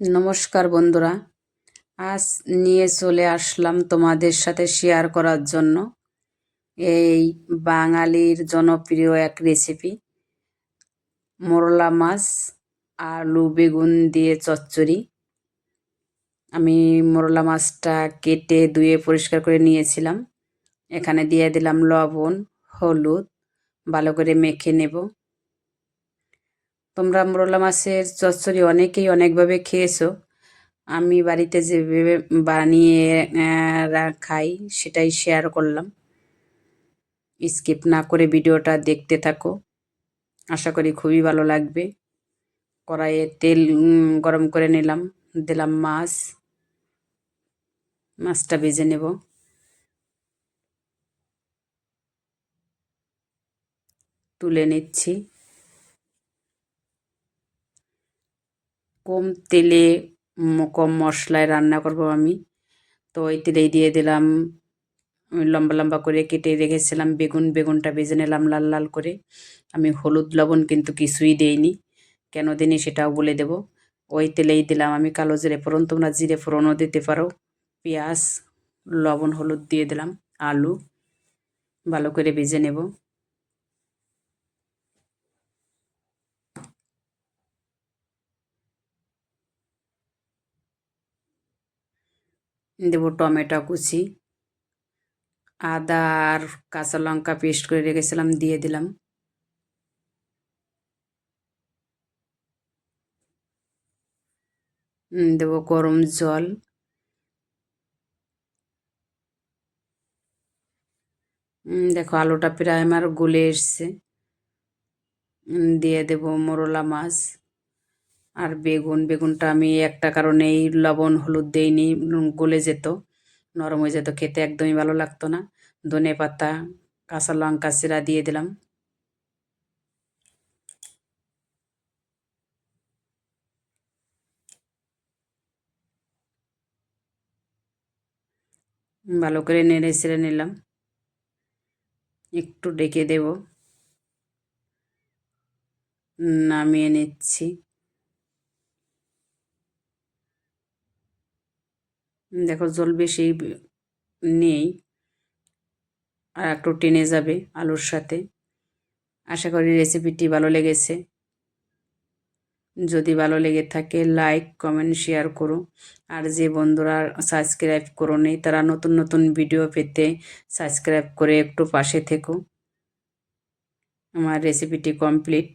নমস্কার বন্ধুরা, আজ নিয়ে চলে আসলাম তোমাদের সাথে শেয়ার করার জন্য এই বাঙালির জনপ্রিয় এক রেসিপি মোরলা মাছ, আলু, বেগুন দিয়ে চচ্চড়ি। আমি মোরলা মাছটা কেটে ধুয়ে পরিষ্কার করে নিয়েছিলাম। এখানে দিয়ে দিলাম লবণ, হলুদ, ভালো করে মেখে নেব। তোমরা মোরলা মাছের চচ্চড়ি অনেকেই অনেকভাবে খেয়েছো। আমি বাড়িতে যেভাবে বানিয়ে খাই সেটাই শেয়ার করলাম। স্কিপ না করে ভিডিওটা দেখতে থাকো। আশা করি খুবই ভালো লাগবে। কড়াইয়ে তেল গরম করে নিলাম, দিলাম মাছ। মাছটা ভেজে নেব। তুলে নিচ্ছি। কম তেলে কম মশলায় রান্না করব আমি। তো ওই তেলেই দিয়ে দিলাম লম্বা লম্বা করে কেটে রেখেছিলাম বেগুন, বেগুনটা ভেজে নিলাম লাল লাল করে। আমি হলুদ, লবণ কিন্তু কিছুই দেইনি, কেন দিনি সেটাও বলে দেব। ওই তেলেই দিলাম আমি কালো জিরে ফোড়ন, তোমরা জিরে ফোড়নও দিতে পারো। পেঁয়াজ, লবণ, হলুদ দিয়ে দিলাম, আলু, ভালো করে ভেজে নেব। দেব টমেটো কুচি, আদা আর কাঁচা লঙ্কা পেস্ট করে রেখেছিলাম, দিয়ে দিলাম। দেব গরম জল। দেখো আলুটা প্রায় আমার গলে এসছে। দিয়ে দেব মোরলা মাছ। আর বেগুন, বেগুনটা আমি একটা কারণেই লবণ, হলুদ দেইনি, গলে যেত, নরম হয়ে যেত, খেতে একদমই ভালো লাগতো না। ধনে পাতা, কাঁচা লঙ্কা চিরা দিয়ে দিলাম। ভালো করে নেড়ে ছেড়ে নিলাম। একটু ডেকে দেব। নামিয়ে নিচ্ছি। দেখো জল বেশি নেই আর একটু টেনে যাবে আলুর সাথে। আশা করি রেসিপিটি ভালো লেগেছে। যদি ভালো লেগে থাকে লাইক কমেন্ট শেয়ার করো। আর যে বন্ধুরা সাবস্ক্রাইব করো নেই তারা নতুন নতুন ভিডিও পেতে সাবস্ক্রাইব করে একটু পাশে থেকো। আমার রেসিপিটি কমপ্লিট